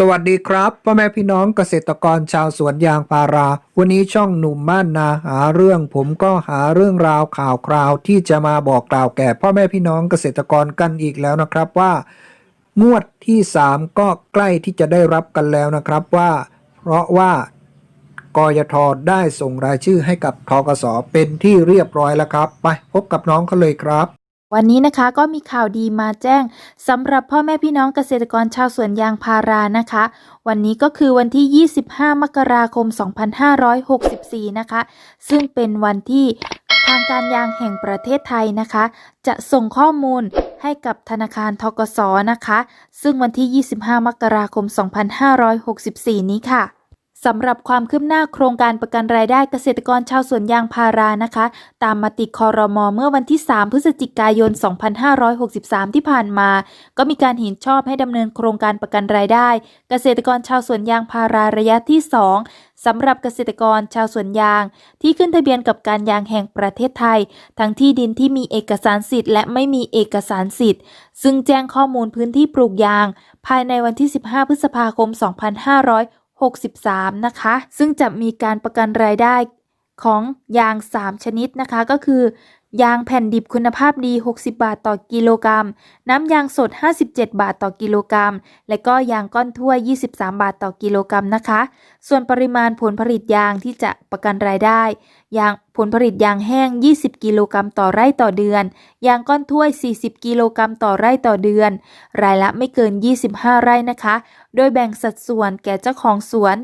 สวัสดีครับพ่อแม่พี่น้องเกษตรกรชาวสวนยางพารา วันนี้ช่องหนุ่มบ้านนาหาเรื่อง ผมก็หาเรื่องราวข่าวคราวที่จะมาบอกกล่าวแก่พ่อแม่พี่น้องเกษตรกรกันอีกแล้วนะครับว่า งวดที่ 3 ก็ใกล้ที่จะได้รับกันแล้วนะครับว่า เพราะว่ากยทได้ส่งรายชื่อให้กับทกสเป็นที่เรียบร้อยแล้วครับ ไปพบกับน้องเขาเลยครับ วันนี้นะคะก็มีข่าวดีมาแจ้งสำหรับพ่อแม่พี่น้องเกษตรกรชาวสวนยางพารานะคะ วันนี้ก็คือวันที่ 25 มกราคม 2564 นะคะ ซึ่งเป็นวันที่ทางการยางแห่งประเทศไทยนะคะ จะส่งข้อมูลให้กับธนาคารทกสนะคะ ซึ่งวันที่ 25 มกราคม 2564 นี้ค่ะ สำหรับความคืบหน้าโครงการประกันรายได้เกษตรกรชาวสวนยางพารานะคะ ตามมติคอรมอเมื่อวันที่ 3 พฤศจิกายน 2563 ที่ผ่านมา ก็มีการเห็นชอบให้ดำเนินโครงการประกันรายได้ เกษตรกรชาวสวนยางพาราระยะที่ 2สำหรับเกษตรกรชาวสวนยาง ที่ขึ้นทะเบียนกับการยางแห่งประเทศไทย ทั้งที่ดินที่มีเอกสารสิทธิ์และไม่มีเอกสารสิทธิ์ ซึ่งแจ้งข้อมูลพื้นที่ปลูกยาง ภายในวันที่ 15 พฤษภาคม 2560 63 นะคะ ซึ่งจะมีการประกันรายได้ของยาง 3 ชนิดนะคะ ก็คือ ยางแผ่นดิบคุณภาพดี 60 บาทต่อกิโลกรัม น้ำยางสด 57 บาทต่อกิโลกรัม และก็ยางก้อนถ้วย23 บาทต่อกิโลกรัมนะคะ ส่วนปริมาณผลผลิตยางที่จะประกันรายได้ ยาง ผลผลิตยางแห้ง 20 กิโลกรัมต่อไร่ต่อเดือน ยางก้อนถ้วย 40 กิโลกรัมต่อไร่ต่อเดือน รายละไม่เกิน 25 ไร่นะคะ โดยแบ่งสัดส่วนแก่เจ้าของสวน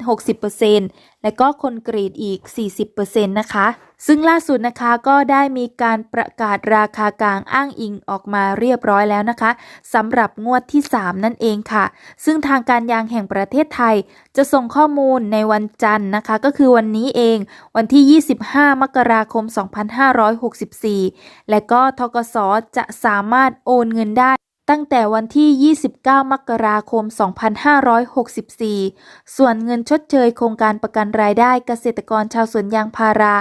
60%และก็คนกรีดอีก 40%นะคะ ซึ่งล่าสุดนะคะก็ได้มีการประกาศราคากลางอ้างอิงออกมาเรียบร้อยแล้วนะคะสำหรับงวดที่ 3 นั่นเองค่ะ ซึ่งทางการยางแห่งประเทศไทย จะส่งข้อมูลในวันจันทร์นะคะ ก็คือวันนี้เอง วันที่ 25 มกราคม 2564 และก็ทกสจะสามารถโอนเงินได้ตั้งแต่วันที่ 29 มกราคม 2564 ส่วนเงินชดเชยโครงการประกันรายได้เกษตรกรชาวสวนยางพารา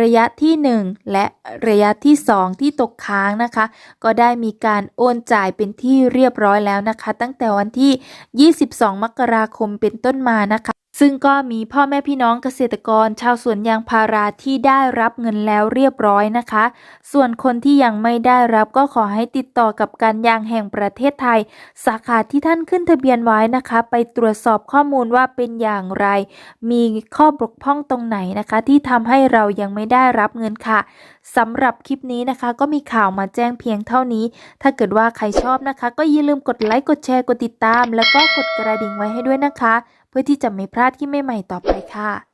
ระยะที่ 1 และระยะที่ 2 ที่ตกค้างนะคะ ก็ได้มีการโอนจ่ายเป็นที่เรียบร้อยแล้วนะคะ ตั้งแต่วันที่ 22 มกราคมเป็นต้นมานะคะ ซึ่งก็มีพ่อแม่พี่น้องเกษตรกร ชาวสวนยางพาราที่ได้รับเงินแล้วเรียบร้อยนะคะ ส่วนคนที่ยังไม่ได้รับก็ขอให้ติดต่อกับการยางแห่งประเทศไทย สาขาที่ท่านขึ้นทะเบียนไว้นะคะ ไปตรวจสอบข้อมูลว่าเป็นอย่างไร มีข้อบกพร่องตรงไหนนะคะ ที่ทำให้เรายังไม่ได้รับเงินค่ะสำหรับคลิปนี้นะคะ ก็มีข่าวมาแจ้งเพียงเท่านี้ ถ้าเกิดว่าใครชอบนะคะ ก็อย่าลืมกดไลค์กดแชร์กดติดตาม แล้วก็กดกระดิ่งไว้ให้ด้วยนะคะ เพื่อที่จะไม่พลาดที่ใหม่ๆต่อไปค่ะ